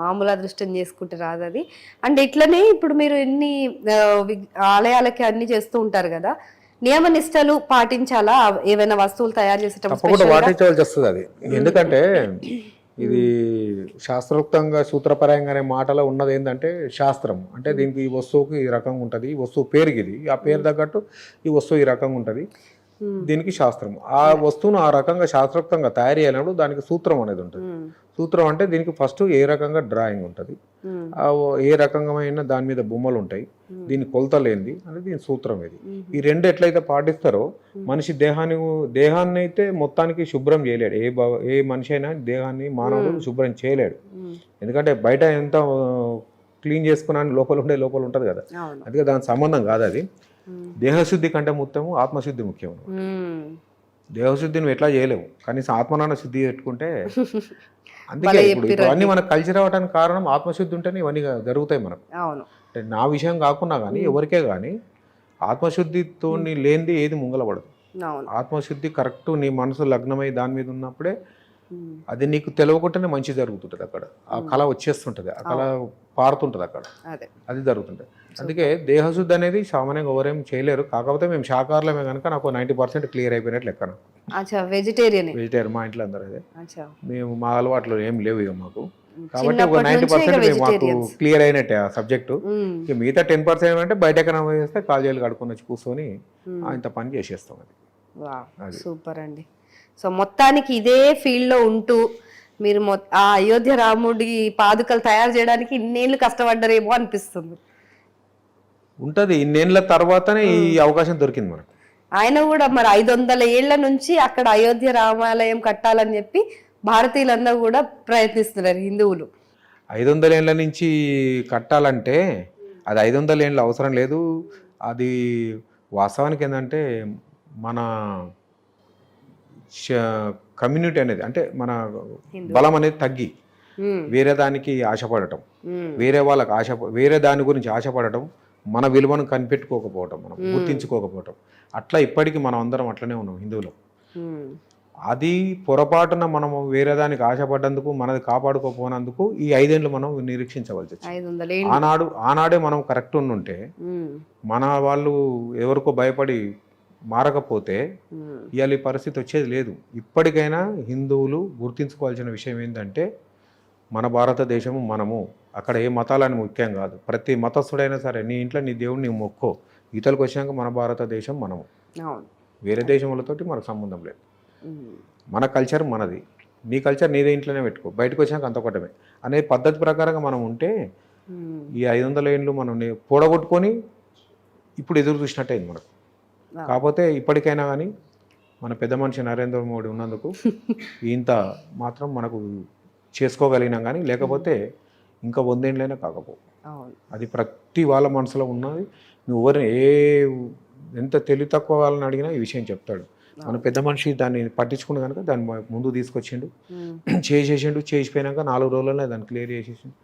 మామూలు అదృష్టం చేసుకుంటే రాదు అది. అండ్ ఇట్లనే ఇప్పుడు మీరు ఎన్ని ఆలయాలకి అన్ని చేస్తూ ఉంటారు కదా నియమ నిష్టలు పాటించాలా? ఏవైనా వస్తువులు తయారు చేసేటప్పుడు? పాటించవలసి వస్తుంది అది. ఎందుకంటే ఇది శాస్త్రోక్తంగా సూత్రపరంగానే మాటలో ఉన్నది ఏంటంటే శాస్త్రం. అంటే దీనికి ఈ వస్తువుకి ఈ రకంగా ఉంటుంది ఈ వస్తువు పేరుకి ఇది ఆ పేరు తగ్గట్టు ఈ వస్తువు ఈ రకంగా ఉంటుంది. దీనికి శాస్త్రం ఆ వస్తువును ఆ రకంగా శాస్త్రోక్తంగా తయారు చేయాలన్నప్పుడు దానికి సూత్రం అనేది ఉంటుంది. ఉమ్, సూత్రం అంటే దీనికి ఫస్ట్ ఏ రకంగా డ్రాయింగ్ ఉంటుంది. ఏ రకమైన దాని మీద బొమ్మలు ఉంటాయి. దీని కొలతలేంది అనేది దీని సూత్రం ఇది. ఈ రెండు ఎట్లయితే పాటిస్తారో మనిషి దేహాన్ని దేహాన్ని అయితే మొత్తానికి శుభ్రం చేయలేడు. ఏ ఏ మనిషి అయినా దేహాన్ని మానవుడు శుభ్రం చేయలేడు. ఎందుకంటే బయట ఎంత క్లీన్ చేసుకున్నాను లోపల ఉండే లోపల ఉంటుంది కదా. అందుకే దాని సంబంధం కాదు అది. దేహశుద్ధి కంటే ముఖ్యము ఆత్మశుద్ధి ముఖ్యం దేహశుద్ధి నువ్వు ఎట్లా చేయలేవు. కనీసం ఆత్మనాన్న శుద్ధి పెట్టుకుంటే అందుకే ఇప్పుడు ఇవన్నీ మనకు కల్చర్ అవ్వడానికి కారణం ఆత్మశుద్ధి ఉంటేనే ఇవన్నీ జరుగుతాయి మనకు. అంటే నా విషయం కాకుండా కానీ ఎవరికే కానీ ఆత్మశుద్ధితో లేనిది ఏది ముంగలపడదు ఆత్మశుద్ధి కరెక్ట్ నీ మనసు లగ్నమై దాని మీద ఉన్నప్పుడే అది నీకు తెలియకుండానే మంచి జరుగుతుంటుంది అక్కడ. ఆ కళ వచ్చేస్తుంటుంది. ఆ కళ పారుతుంటుంది అక్కడ. అదే. జరుగుతుంటుంది. అందుకే దేహశుద్ధి అనేది సామాన్యంగా ఎవరేం చేయలేరు. కాకపోతే మేము శాకాహారమే కనుక నాకు నైంటీ పర్సెంట్ క్లియర్ అయిపోయినట్లు లెక్కన అచ్చా వెజిటేరియన్? వెజిటేరియన్ మా ఇంట్లో అందరూ అదే. మేము మా అలవాట్లు ఏం లేవు ఇక మాకు. కాబట్టి ఒక చిన్నప్పటి నైంటీ నుంచే ఇక పర్సెంట్ మాకు క్లియర్ అయినట్టే ఆ సబ్జెక్టు. మిగతా టెన్ పర్సెంట్ అంటే బయట ఎక్కడ చేస్తే కాలేజీలు కడుకొని వచ్చి కూర్చొని. ఇంత పని చేసేస్తాం అది. సూపర్ అండి. సో మొత్తానికి ఇదే ఫీల్డ్లో ఉంటూ మీరు ఆ అయోధ్య రాముడి పాదుకలు తయారు చేయడానికి ఇన్నేళ్ళు కష్టపడ్డారేమో అనిపిస్తుంది. ఉంటది. ఇన్నేళ్ళ తర్వాతనే ఈ అవకాశం దొరికింది మనకు. ఆయన కూడా మరి ఐదు వందల ఏళ్ళ నుంచి అక్కడ అయోధ్య రామాలయం కట్టాలని చెప్పి భారతీయులందరూ కూడా ప్రయత్నిస్తున్నారు హిందువులు. ఐదు వందల ఏళ్ళ నుంచి కట్టాలంటే అది ఐదు వందల ఏళ్ళ అవసరం లేదు. అది వాస్తవానికి ఏంటంటే మన కమ్యూనిటీ అనేది అంటే మన బలం అనేది తగ్గి వేరే దానికి ఆశపడటం. వేరే వాళ్ళకి ఆశ వేరే దాని గురించి ఆశపడటం మన విలువను కనిపెట్టుకోకపోవటం మనం గుర్తించుకోకపోవటం. అట్లా ఇప్పటికీ మనం అందరం అట్లనే ఉన్నాం హిందువులు. అది పొరపాటున మనం వేరే దానికి ఆశపడ్డందుకు మనది కాపాడుకోపోనందుకు ఈ ఐదేళ్ళు మనం నిరీక్షించవలసి వచ్చింది. ఆనాడు ఆనాడే మనం కరెక్ట్ ఉమ్, మన వాళ్ళు ఎవరికో భయపడి మారకపోతే ఇవాళ ఈ పరిస్థితి వచ్చేది లేదు. ఇప్పటికైనా హిందువులు గుర్తించుకోవాల్సిన విషయం ఏంటంటే మన భారతదేశము మనము. అక్కడ ఏ మతాలని ముఖ్యం కాదు. ప్రతి మతస్థుడైనా సరే నీ ఇంట్లో నీ దేవుడిని నీవు మొక్కో. ఇతరులకు వచ్చినాక మన భారతదేశం మనము. వేరే దేశములతోటి మనకు సంబంధం లేదు. మన కల్చర్ మనది. నీ కల్చర్ నీదే ఇంట్లోనే పెట్టుకో. బయటకు వచ్చినాక అంత ఒకటమే. అనే పద్ధతి ప్రకారంగా మనం ఉంటే ఈ ఐదు వందల ఏళ్ళు మనం నే- పూడగొట్టుకొని ఇప్పుడు ఎదురు చూసినట్టే అయింది మనకు. కాకపోతే ఇప్పటికైనా కానీ మన పెద్ద మనిషి నరేంద్ర మోడీ ఉన్నందుకు ఇంత మాత్రం మనకు చేసుకోగలిగినాం కానీ లేకపోతే ఇంకా వందేళ్ళైనా కాకపో. అది ప్రతి వాళ్ళ మనసులో ఉన్నది. నువ్వు ఎవరిని ఏ ఎంత తెలివి తక్కువ వాళ్ళని అడిగినా ఈ విషయం చెప్తాడు. మన పెద్ద మనిషి దాన్ని పట్టించుకున్న కనుక దాన్ని ముందు తీసుకొచ్చిండు. చేసేసిండు చేసిపోయినాక నాలుగు రోజుల్లోనే దాన్ని క్లియర్ చేసేసిండు.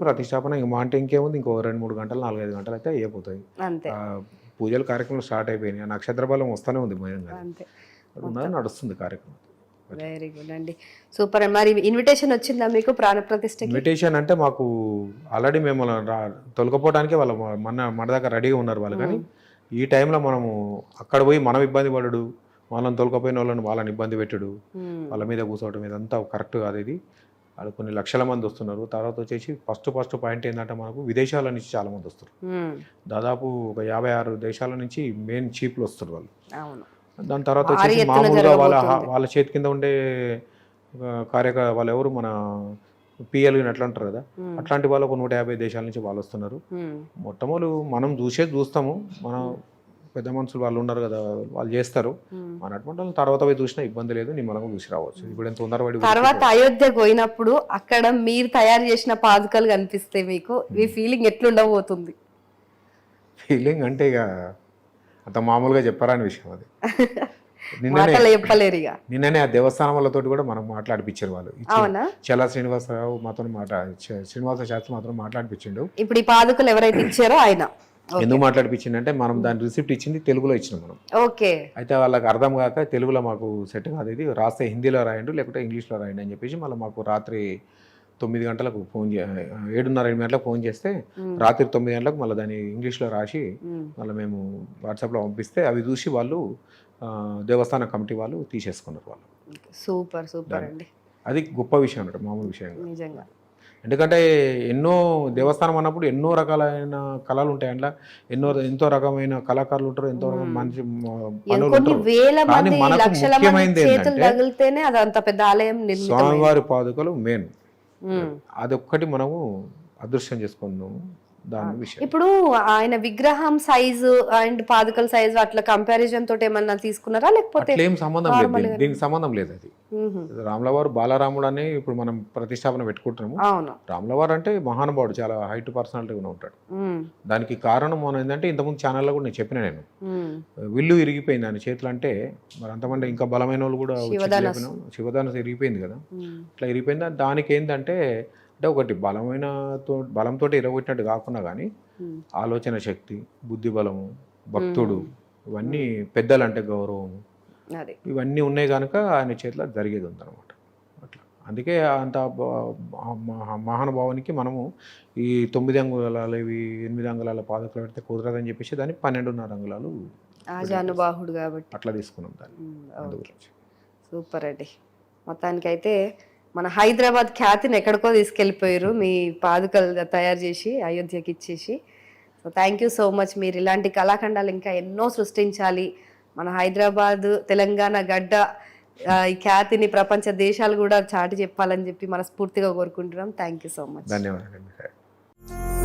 ప్రతిష్టాపన ఇంక మా అంటే ఇంకేముంది? ఇంకో రెండు మూడు గంటలు నాలుగైదు గంటలు అయితే ఆ, పూజల కార్యక్రమం స్టార్ట్ అయిపోయినాయి. నక్షత్ర బలం వస్తూనే ఉంది భయంగా నడుస్తుంది కార్యక్రమం. వెరీ గుడ్ అండి. సూపర్ మరి ఇన్విటేషన్ వచ్చిందా మీకు ప్రాణ ప్రతిష్టకి ఇన్విటేషన్ అంటే మాకు ఆల్రెడీ మేము రా తొలకపోవడానికి వాళ్ళ మన మన దగ్గర రెడీగా ఉన్నారు వాళ్ళు. కానీ ఈ టైంలో మనము అక్కడ పోయి మనం ఇబ్బంది పడడు. వాళ్ళని తొలకపోయిన వాళ్ళని వాళ్ళని ఇబ్బంది పెట్టుడు. వాళ్ళ మీద కూర్చోవడం ఇదంతా కరెక్ట్ కాదు ఇది. అది కొన్ని లక్షల మంది వస్తున్నారు. తర్వాత వచ్చేసి ఫస్ట్ ఫస్ట్ పాయింట్ ఏంటంటే మనకు విదేశాల నుంచి చాలా మంది వస్తారు దాదాపు ఒక యాభై ఆరు దేశాల నుంచి మెయిన్ చీప్లు వస్తారు వాళ్ళు. దాని తర్వాత వచ్చేసి మామూలుగా వాళ్ళ. వాళ్ళ చేతి కింద ఉండే కార్యక వాళ్ళు ఎవరు మన పిఎల్ అట్లా అంటారు కదా? అట్లాంటి వాళ్ళు ఒక నూట యాభై దేశాల నుంచి వాళ్ళు వస్తున్నారు. మొట్టమొదలు మనం చూసేది చూస్తాము. మనం పెద్ద మనుషులు వాళ్ళు ఉన్నారు కదా వాళ్ళు చేస్తారు. మన అటువంటి వాళ్ళని తర్వాత పోయి చూసినా ఇబ్బంది లేదు నిమ్మలంగా చూసి రావచ్చు. ఇప్పుడు ఎంత తొందరపడి తర్వాత అయోధ్యకు పోయినప్పుడు అక్కడ మీరు తయారు చేసిన పాదుకలు కనిపిస్తే మీకు మీ ఫీలింగ్ ఎట్లుండబోతుంది? ఫీలింగ్ అంటే ఇక అంత మామూలుగా చెప్పరాని విషయం అది. నిన్ననే మాటలు చెప్పలేరు ఇక. నిన్ననే ఆ దేవస్థానం వాళ్ళతోటి కూడా మనం మాట్లాడిపించారు వాళ్ళు. చలా శ్రీనివాసరావు మాతో మాట చ- శ్రీనివాస శాస్త్రి మాత్రం మాట్లాడిపించిండు ఇప్పుడు ఈ పాదుకలు ఎవరైతే ఇచ్చారో ఆయన. ఎందుకు మాట్లాడిపించిండంటే మనం దాని రిసిప్ట్ ఇచ్చింది తెలుగులో ఇచ్చినాం మనం. ఓకే. అయితే వాళ్ళకి అర్థం కాక తెలుగులో మాకు సెట్ కాదు ఇది. రాస్తే హిందీలో రాయండు లేకుంటే ఇంగ్లీష్లో రాయండి అని చెప్పేసి మళ్ళీ మాకు రాత్రి తొమ్మిది గంటలకు ఫోన్ చే ఏడున్నర ఎనిమిది గంటలకు ఫోన్ చేస్తే రాత్రి తొమ్మిది గంటలకు మళ్ళీ దాన్ని ఇంగ్లీష్లో రాసి. మళ్ళీ మేము వాట్సాప్లో పంపిస్తే అవి చూసి వాళ్ళు దేవస్థాన కమిటీ వాళ్ళు తీసేసుకున్నారు వాళ్ళు. సూపర్ సూపర్ అండి. అది గొప్ప విషయం అన్నట్టు మామూలు విషయం. నిజంగా. ఎందుకంటే ఎన్నో దేవస్థానం అన్నప్పుడు ఎన్నో రకాలైన కళలు ఉంటాయి. అందులో ఎన్నో ఎంతో రకమైన కళాకారులు ఉంటారు ఎంతో మంచి కానీ మనకు ముఖ్యమైనది ఏంటంటే స్వామివారి పాదుకలు మెయిన్. అదొక్కటి మనము అదృశ్యం చేసుకుందాము. దాని విషయం ఇప్పుడు ఆయన విగ్రహం సైజు అండ్ పాదుకల సైజు అట్లా కంపారిజన్ తోటి ఏమన్నా తీసుకున్నారా లేకపోతే సంబంధం లేదు దీనికి. సంబంధం లేదు అది. రాములవారు బాలరాముడు అని ఇప్పుడు మనం ప్రతిష్టాపన పెట్టుకుంటున్నాము రాములవారు అంటే మహానుభావుడు చాలా హైట్ పర్సనాలిటీ ఉంటాడు. దానికి కారణం మనం ఏంటంటే ఇంతకుముందు ఛానల్లో కూడా నేను చెప్పిన నేను. విల్లు ఇరిగిపోయింది ఆయన చేతులు అంటే మరి అంతమంది ఇంకా బలమైన వాళ్ళు కూడా. శివధనస్సు ఇరిగిపోయింది కదా. ఇట్లా ఇరిగిపోయింది దానికి ఏంటంటే అంటే ఒకటి బలమైన బలంతో ఇరగొట్టినట్టు కాకుండా కానీ. ఆలోచన శక్తి బుద్ధి బలము భక్తుడు ఇవన్నీ పెద్దలంటే గౌరవం అది. ఇవన్నీ ఉన్నాయి కనుక ఆయన చేతిలో జరిగేది ఉందన్నమాట. అట్లా. అందుకే అంత మహానుభావానికి మనము ఈ తొమ్మిది అంగుళాలు ఇవి ఎనిమిది అంగుళాల పాదకులు పెడితే కుదరదని చెప్పేసి దాన్ని పన్నెండున్నర అంగుళాలు కాబట్టి. అట్లా తీసుకున్నాం దాన్ని. సూపర్ అండి. మొత్తానికైతే మన హైదరాబాద్ ఖ్యాతిని ఎక్కడికో తీసుకెళ్ళిపోయారు. మీ పాదుకలు తయారు చేసి అయోధ్యకి ఇచ్చేసి. So thank you so much మీరు ఇలాంటి కళాఖండాలు ఇంకా ఎన్నో సృష్టించాలి. మన హైదరాబాద్ తెలంగాణ గడ్డ ఈ ఖ్యాతిని ప్రపంచ దేశాలు కూడా చాటి చెప్పాలని చెప్పి మనస్ఫూర్తిగా కోరుకుంటున్నాం. థ్యాంక్ యూ సో మచ్ ధన్యవాదాలు